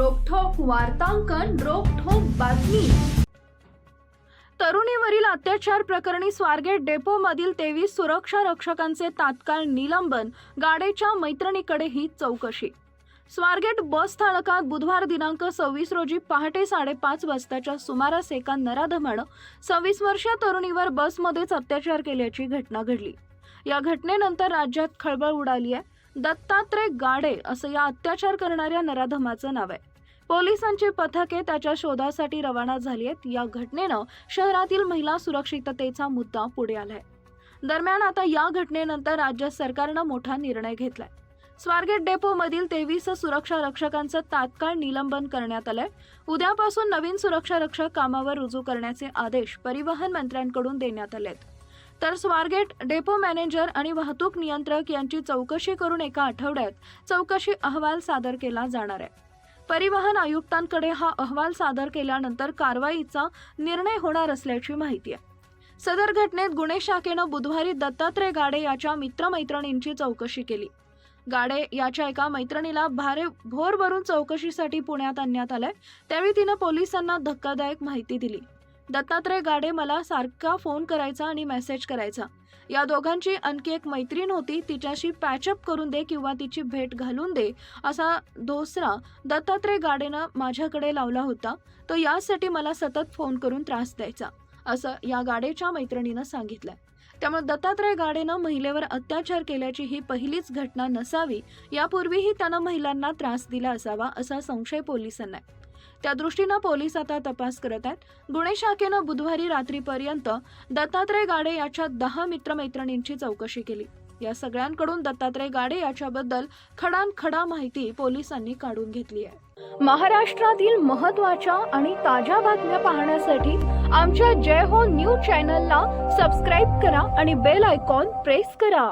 वार्तांकन रोखोक बातमी. तरुणीवरील अत्याचार प्रकरणी स्वारगेट डेपोमधील तेवीस सुरक्षा रक्षकांचे तात्काळ निलंबन गाडेच्या मैत्रिणीकडेही चौकशी. स्वारगेट बस स्थानकात बुधवार दिनांक सव्वीस रोजी पहाटे साडेपाच वाजताच्या सुमारास एका नराधमानं सव्वीस वर्षीय तरुणीवर बसमध्येच अत्याचार केल्याची घटना घडली. या घटनेनंतर राज्यात खळबळ उडाली आहे. दत्तात्रय गाडे असं या अत्याचार करणाऱ्या नराधमाचं नाव आहे. पोलिसांची पथके त्याच्या शोधासाठी रवाना झाली आहेत. या घटनेनं शहरातील महिला सुरक्षिततेचा मुद्दा पुढे आलाय. दरम्यान आता या घटनेनंतर राज्य सरकारनं मोठा निर्णय घेतलाय. स्वारगेट डेपोमधील तेवीस सुरक्षा रक्षकांचं तात्काळ निलंबन करण्यात आलंय. उद्यापासून नवीन सुरक्षा रक्षक कामावर रुजू करण्याचे आदेश परिवहन मंत्र्यांकडून देण्यात आलेत. तर स्वारगेट डेपो मॅनेजर आणि वाहतूक नियंत्रक यांची चौकशी करून एका आठवड्यात चौकशी अहवाल सादर केला जाणार आहे. परिवहन आयुक्तांकडे हा अहवाल सादर केल्यानंतर कारवाईचा निर्णय होणार असल्याची माहिती आहे. सदर घटनेत गुन्हे शाखेनं बुधवारी दत्तात्रय गाडे याच्या मित्रमैत्रिणींची चौकशी केली. गाडे याच्या एका मैत्रिणीला भारे भोर भरून चौकशीसाठी पुण्यात आणण्यात आलंय त्यावेळी तिनं पोलिसांना धक्कादायक माहिती दिली. दत्तात्रय गाडे मला सारखा फोन करायचा आणि मेसेज करायचा. या दोघांची आणखी एक मैत्रीण होती तिच्याशी पॅचअप करून दे किंवा तिची भेट घालून दे असा दोसरा दत्तात्रय गाडेनं माझ्याकडे लावला होता. तो यासाठी मला सतत फोन करून त्रास द्यायचा असं या गाडेच्या मैत्रिणीनं सांगितलंय त्यामुळे दत्तात्रय गाडेनं महिलेवर अत्याचार केल्याची ही पहिलीच घटना नसावी यापूर्वीही त्यानं महिलांना त्रास दिला असावा असा संशय पोलिसांना आहे. त्या दृष्टीनं पोलीस आता तपास करत आहेत. गुन्हे शाखेनं बुधवारी रात्रीपर्यंत दत्तात्रय गाडे याच्या दहा मित्रमैत्रिणींची चौकशी केली. या सगळ्यांकडून दत्तात्रय गाडे याच्याबद्दल खडानखडा माहिती पोलिसांनी काढून घेतली आहे. महाराष्ट्रातील महत्त्वाच्या आणि ताज्या बातम्या पाहण्यासाठी आमच्या जय हो न्यूज चॅनलला सबस्क्राईब करा आणि बेल आयकॉन प्रेस करा.